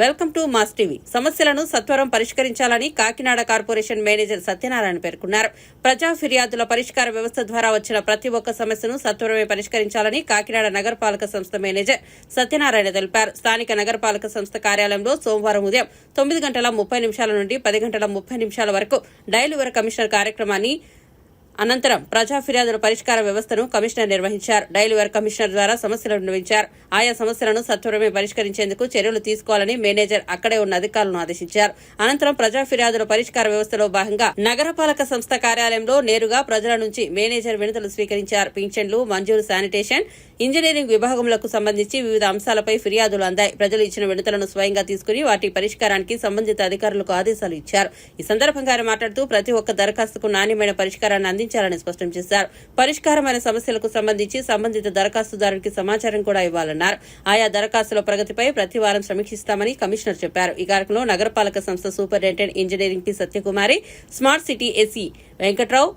Welcome to mass TV. సమస్యలను సత్వరం పరిష్కరించాలని Kakinada corporation manager Satyanarayana పేర్కొన్నారు. ప్రజా ఫిర్యాదుల పరిష్కార వ్యవస్థ ద్వారా వచ్చిన ప్రతి ఒక్క సమస్యను సత్వరమే పరిష్కరించాలని కాకినాడ నగరపాలక సంస్థ మేనేజర్ సత్యనారాయణ తెలిపారు. స్థానిక నగరపాలక సంస్థ కార్యాలయంలో సోమవారం ఉదయం తొమ్మిది గంటల ముప్పై నిమిషాల నుండి పది గంటల ముప్పై నిమిషాల వరకు డైల్ యువర్ కమిషనర్ కార్యక్రమాన్ని అనంతరం ప్రజా ఫిర్యాదుల పరిష్కార వ్యవస్థను కమిషనర్ నిర్వహించారు. డైలివర్ కమిషనర్ ద్వారా సమస్యలను నిర్వహించారు ఆయా సమస్యలను సత్వరమే పరిష్కరించేందుకు చర్యలు తీసుకోవాలని మేనేజర్ అక్కడే ఉన్న అధికారులను ఆదేశించారు. అనంతరం ప్రజా ఫిర్యాదుల పరిష్కార వ్యవస్థలో భాగంగా నగరపాలక సంస్థ కార్యాలయంలో నేరుగా ప్రజల నుంచి మేనేజర్ వినతులు స్వీకరించారు. పింఛన్లు మంజూరు శానిటేషన్ ఇంజనీరింగ్ విభాగములకు సంబంధించి వివిధ అంశాలపై ఫిర్యాదులు అందాయి. ప్రజలు ఇచ్చిన వినతులను స్వయంగా తీసుకుని వాటి పరిష్కారానికి సంబంధిత అధికారులకు ఆదేశాలు ఇచ్చారు. ఈ సందర్భంగా ఆయన మాట్లాడుతూ ప్రతి ఒక్క దరఖాస్తుకు నాణ్యమైన పరిష్కారాన్ని అందించాలని స్పష్టం చేశారు. పరిష్కారమైన సమస్యలకు సంబంధించి సంబంధిత దరఖాస్తుదారునికి సమాచారం కూడా ఇవ్వాలన్నారు. ఆయా దరఖాస్తుల ప్రగతిపై ప్రతి వారం సమీక్షిస్తామని కమిషనర్ చెప్పారు. ఈ కార్యక్రమంలో నగరపాలక సంస్థ superintendent engineering P Satyakumari smart city SE Venkatrao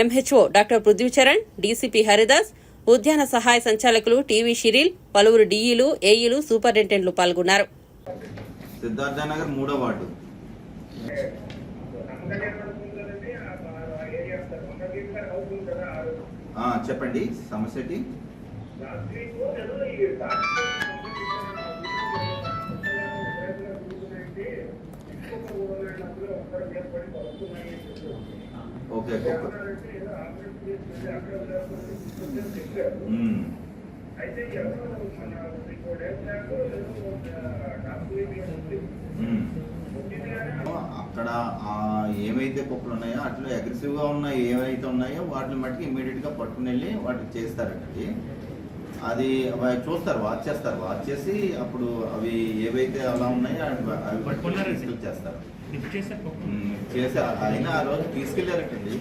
MHO doctor Prithvicharan DCP Haridas ఉద్యాన సహాయ సంచాలకులు టీవీ షిరిల్ పలువురు డీఈలు ఏఈలు సూపరింటెండెంట్లు పాల్గొన్నారు. సిద్ధార్థనగర్ మూడో వార్డు. చెప్పండి సమస్య ఏంటి ఓకే ఓకే మ్మ్. మ్మ్. అక్కడ ఆ ఏమైతే కుక్కలు ఉన్నాయో అట్లా అగ్రెసివ్గా ఉన్నాయి ఏవైతే ఉన్నాయో వాటిని మట్టుకు ఇమీడియట్గా పట్టుకుని వెళ్ళి వాటికి చేస్తారండి అది అవి చూస్తారు వాచ్ చేస్తారు. వాచ్ చేసి అప్పుడు అవి ఏవైతే అలా ఉన్నాయో అవి పట్టుకుని చేస్తారు చేశారు అయినా ఆ రోజు తీసుకెళ్ళారటండి